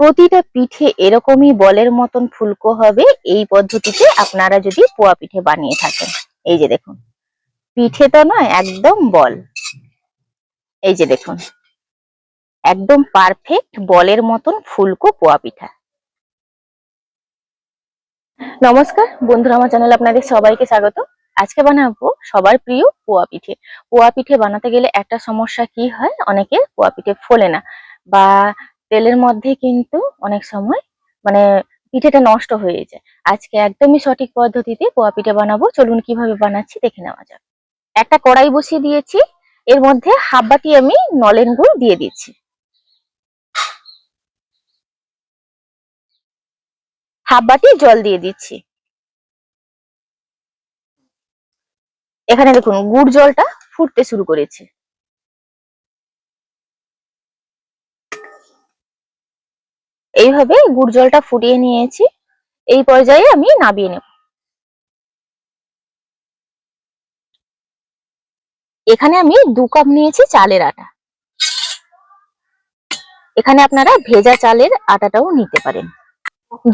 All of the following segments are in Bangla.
প্রতিটা পিঠে এরকমই বলের মতন ফুলকো হবে। এই পদ্ধতিতে আপনারা যদি পোয়া পিঠে বানিয়ে থাকেন। এই যে দেখুন, পিঠে তো নয়, একদম বল। এই যে দেখুন, একদম পারফেক্ট বলের মতন ফুলকো পোয়া পিঠা। নমস্কার, বন্ধুরা, আমার চ্যানেল আপনাদের সবাইকে স্বাগত। আজকে বানাবো সবার প্রিয় পোয়া পিঠে। পোয়া পিঠে বানাতে গেলে একটা সমস্যা কি হয়? অনেকে পোয়া পিঠে ফোলে না বা তেলের মধ্যে কিন্তু অনেক সময় মানে পিঠেটা নষ্ট হয়ে যায়। আজকে একদমই সঠিক পদ্ধতিতে পোয়া পিঠে বানাবো। চলুন কীভাবে বানাচ্ছি দেখে নেওয়া যাক। একটা কড়াই বসিয়ে দিয়েছি। এর মধ্যে হাফ বাটি আমি নলেন গুড় দিয়ে দিচ্ছি। হাফ বাটি জল দিয়ে দিচ্ছি। এখানে দেখুন, গুড় জলটা ফুটতে শুরু করেছে। এইভাবে গুড় জলটা ফুটিয়ে নিয়েছি। এই পর্যায়ে আমি নাবিয়ে নেব। এখানে আমি দু কাপ নিয়েছি চালের আটা। এখানে আপনারা ভেজা চালের আটাটাও নিতে পারেন।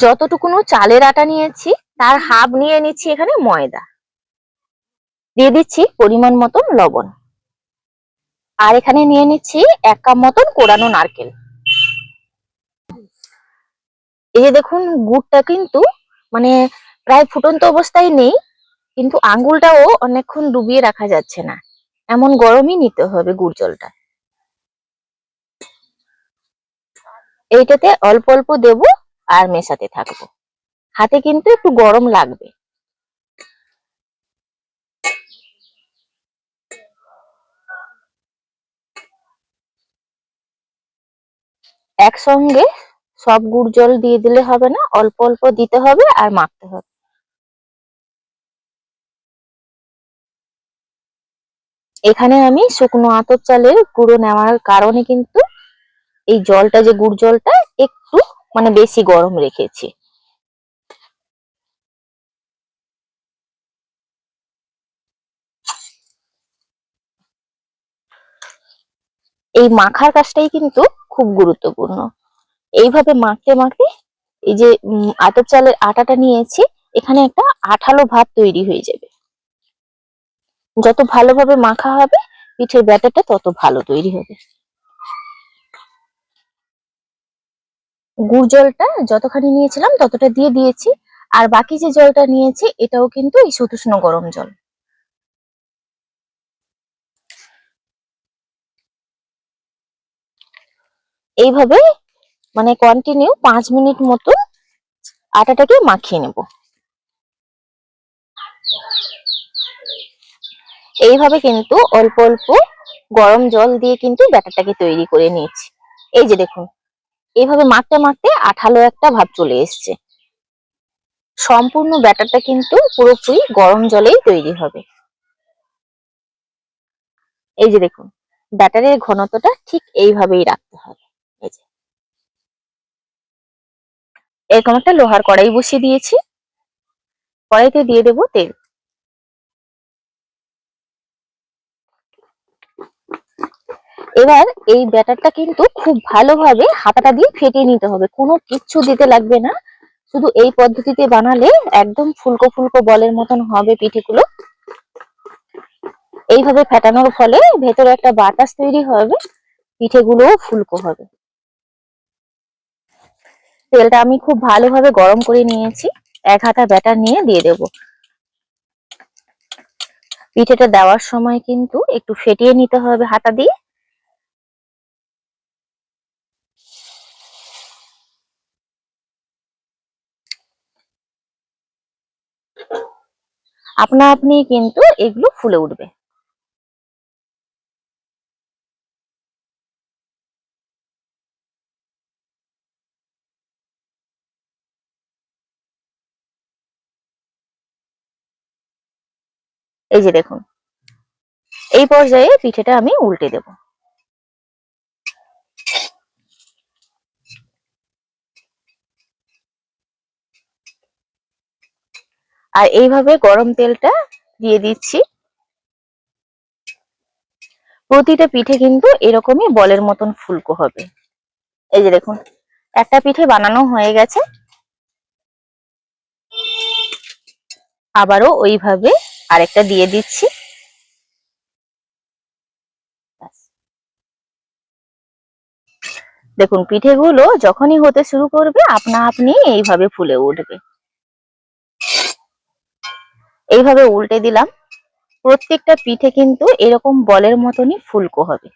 যতটুকুনো চালের আটা নিয়েছি, তার হাফ নিয়ে নিচ্ছি এখানে ময়দা। দিয়ে দিচ্ছি পরিমাণ মতন লবণ। আর এখানে নিয়ে নিচ্ছি এক কাপ মতন কোরানো নারকেল। এই যে দেখুন গুড়টা কিন্তু মানে প্রায় ফুটন্ত অবস্থায় নেই, কিন্তু আঙ্গুলটাও অনেকক্ষণ ডুবিয়ে রাখা যাচ্ছে না। এমন গরমই নিতে হবে গুড় জলটা। এইটাতে অল্প অল্প দেব আর মেশাতে থাকব। হাতে কিন্তু একটু গরম লাগবে। একসঙ্গে সব গুড় জল দিয়ে দিলে হবে না, অল্প অল্প দিতে হবে আর মাখতে হবে। এখানে আমি শুকনো আতপ চালের গুঁড়ো নেওয়ার কারণে কিন্তু এই জলটা, যে গুড় জলটা, একটু মানে বেশি গরম রেখেছি। এই মাখার কাজটাই কিন্তু খুব গুরুত্বপূর্ণ। এইভাবে মাখতে মাখতে এই যে আতপ চালের আটাটা নিয়েছি, এখানে একটা আঠালো ভাব তৈরি হয়ে যাবে। যত ভালোভাবে মাখা হবে, পিঠের ব্যাটারটা তত ভালো তৈরি হবে। গুড় জলটা যতখানি নিয়েছিলাম, ততটা দিয়ে দিয়েছি। আর বাকি যে জলটা নিয়েছি, এটাও কিন্তু এই সুতুষ্ণ গরম জল। এইভাবে মানে কন্টিনিউ পাঁচ মিনিট মতো আটাটাকে মাখিয়ে নেব। এইভাবে কিন্তু অল্প অল্প গরম জল দিয়ে কিন্তু ব্যাটারটাকে তৈরি করে নিয়েছি। এই যে দেখুন, এইভাবে মাখতে মাখতে আঠালো একটা ভাব চলে এসছে। সম্পূর্ণ ব্যাটারটা কিন্তু পুরোপুরি গরম জলেই তৈরি হবে। এই যে দেখুন, ব্যাটারের ঘনত্বটা ঠিক এইভাবেই রাখতে হবে এই যে এরকম একটা লোহার কড়াই বসিয়ে দিয়েছি। কড়াইতে দিয়ে দেবো তেল। এবার এই ব্যাটারটা কিন্তু খুব ভালোভাবে হাতাটা দিয়ে ফেটিয়ে নিতে হবে। কোনো কিচ্ছু দিতে লাগবে না। শুধু এই পদ্ধতিতে বানালে একদম ফুলকো ফুলকো বলের মতন হবে পিঠেগুলো। এইভাবে ফেটানোর ফলে ভেতরে একটা বাতাস তৈরি হবে, পিঠেগুলোও ফুলকো হবে। তেলটা আমি খুব ভালোভাবে গরম করে নিয়েছি। এক হাতা ব্যাটার নিয়ে দিয়ে দেব। পিঠেটা দেওয়ার সময় কিন্তু একটু ফেটিয়ে নিতে হবে হাতা দিয়ে। আপনা আপনি কিন্তু এগুলো ফুলে উঠবে। এই যে দেখুন। এই পর্যায়ে পিঠেটা আমি উল্টে দেব। আর এইভাবে গরম তেলটা দিয়ে দিচ্ছি। প্রতিটা পিঠে কিন্তু এরকমই বলের মতন ফুলকো হবে। এই যে দেখুন, একটা পিঠে বানানো হয়ে গেছে। আবারও ওইভাবে আরেকটা দিয়ে দিচ্ছি। দেখুন, পিঠেগুলো যখনই হতে শুরু করবে, আপনা আপনি এইভাবে ফুলে উঠবে। এইভাবে উল্টে দিলাম। প্রত্যেকটা পিঠে কিন্তু এরকম বলের মতনই ফুলকো হবে।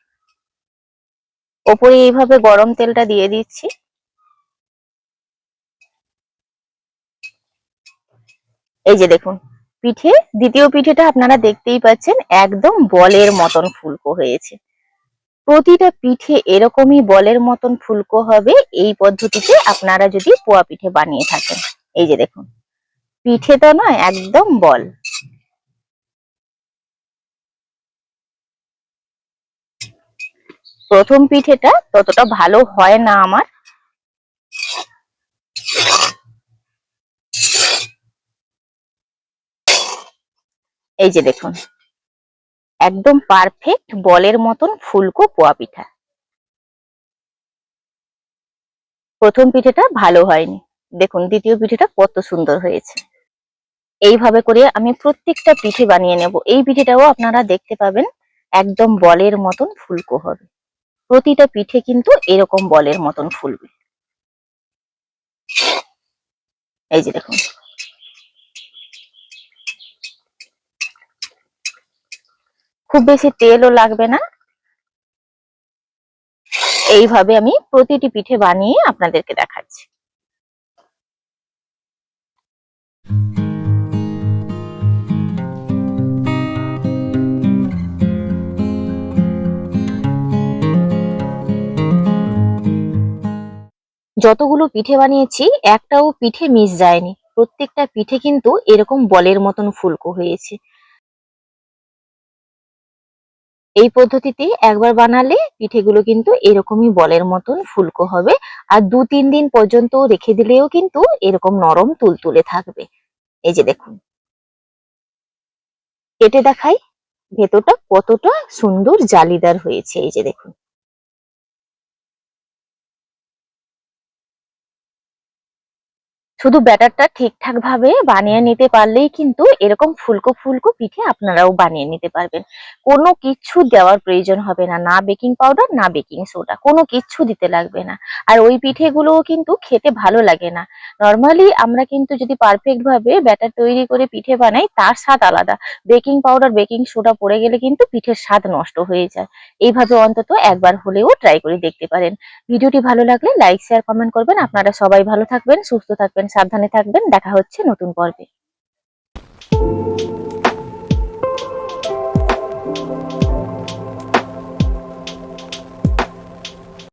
ওপরে এইভাবে গরম তেলটা দিয়ে দিচ্ছি। এই যে দেখুন পিঠে, দ্বিতীয় পিঠেটা আপনারা দেখতেই পাচ্ছেন, একদম বলের মতন ফুলকো হয়েছে। প্রতিটা পিঠে এরকমই বলের মতন ফুলকো হবে, এই পদ্ধতিতে আপনারা যদি পোয়া পিঠে বানিয়ে থাকেন। এই যে দেখুন, পিঠে তো নয়, একদম বল। প্রথম পিঠেটা ততটা ভালো হয় না আমার এই যে দেখুন। একদম পারফেক্ট বলের মতন ফুলকো পোয়া পিঠা। প্রথম পিঠেটা ভালো হয়নি। দেখুন, দ্বিতীয় পিঠেটা কত সুন্দর হয়েছে। এইভাবে করে আমি প্রত্যেকটা পিঠে বানিয়ে নেব। এই পিঠেটাও আপনারা দেখতে পাবেন, একদম বলের মতন ফুলকো হবে। প্রতিটা পিঠে কিন্তু এরকম বলের মতন ফুলবে। এই যে দেখুন। খুব বেশি তেলও লাগবে না। এইভাবে আমি প্রতিটি পিঠে বানিয়ে আপনাদেরকে দেখাচ্ছি। যতগুলো পিঠে বানিয়েছি, একটাও পিঠে মিস যায়নি। প্রত্যেকটা পিঠে কিন্তু এরকম বলের মতন ফুলকো হয়েছে। এই পদ্ধতিতে একবার বানালে পিঠেগুলো কিন্তু এরকমই বলের মতন ফুলকো হবে। আর দু তিন দিন পর্যন্ত রেখে দিলেও কিন্তু এরকম নরম তুলতুলে থাকবে। এই যে দেখুন। কেটে দেখাই। ভেতরটা কতটা সুন্দর জালিদার হয়েছে। এই যে দেখুন। শুধু ব্যাটারটা ঠিকঠাক ভাবে বানিয়ে নিতে পারলেই কিন্তু এরকম ফুলকো ফুলকো পিঠে আপনারাও বানিয়ে নিতে পারবেন। কোনো কিচ্ছু দেওয়ার প্রয়োজন হবে না না বেকিং পাউডার না বেকিং সোডা। কোনো কিচ্ছু দিতে লাগবে না। আর ওই পিঠেগুলোও কিন্তু খেতে ভালো লাগে না। নর্মালি আমরা কিন্তু যদি পারফেক্ট ভাবে ব্যাটার তৈরি করে পিঠে বানাই তার স্বাদ আলাদা। বেকিং পাউডার বেকিং সোডা পড়ে গেলে কিন্তু পিঠের স্বাদ নষ্ট হয়ে যায়। এইভাবে অন্তত একবার হলেও ট্রাই করে দেখতে পারেন। ভিডিওটি ভালো লাগলে লাইক শেয়ার কমেন্ট করবেন। আপনারা সবাই ভালো থাকবেন সুস্থ থাকবেন। সাবধানে থাকবেন। দেখা হচ্ছে নতুন পর্বে।